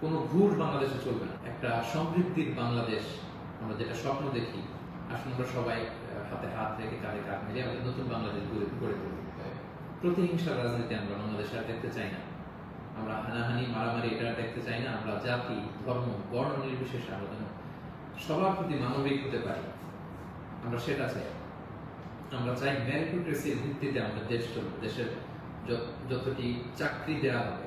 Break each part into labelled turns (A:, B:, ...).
A: কোনো ঘুর বাংলাদেশে চলবে না। একটা সমৃদ্ধির বাংলাদেশ, আমরা যেটা স্বপ্ন দেখি, আসলে আমরা সবাই হাতে হাত রেখে কাঁধে কাঁধ মিলিয়ে আমাদের নতুন বাংলাদেশ গড়ে গড়ে তুলব। প্রতিহিংসার রাজনীতি আমরা বাংলাদেশে আর দেখতে চাই না। আমরা হানাহানি, মারামারি এটা দেখতে চাই না। আমরা জাতি, ধর্ম, বর্ণ নির্বিশেষে আমরা যেন সবার প্রতি মানবিক হতে পারি। আমরা সেটা চাই। আমরা চাই ম্যারিটোক্রেসির ভিত্তিতে আমাদের দেশ চলবে দেশের যতটি চাকরি দেওয়া হবে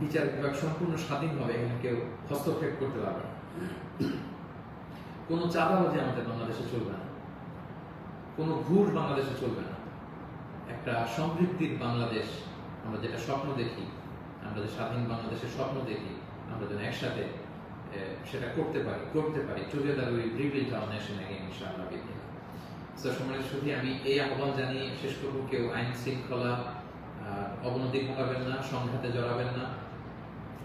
A: বিচার বিভাগ সম্পূর্ণ স্বাধীনভাবে এখানে কেউ হস্তক্ষেপ করতে পারবে না। কোনো চাঁদাবাজি আমাদের বাংলাদেশে চলবে না। কোনো ঘুষ বাংলাদেশে চলবে না। একটা সমৃদ্ধির বাংলাদেশ আমরা যেটা স্বপ্ন দেখি, আমরা যে স্বাধীন বাংলাদেশের স্বপ্ন দেখি, আমরা যেন একসাথে সেটা করতে পারি করতে পারি together we rebuild down nation again ইনশাআল্লাহ তো সম্মানিত আমি এই আহ্বান জানিয়ে শেষ করব। কেউ আইন শৃঙ্খলা অবনতি ঘটাবেন না, সংঘাতে জড়াবেন না।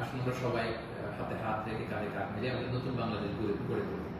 A: আসুন আমরা সবাই হাতে হাত রেখে কাঁধে কাঁধ মিলিয়ে আমাদের নতুন বাংলাদেশ গড়ে গড়ে তুলব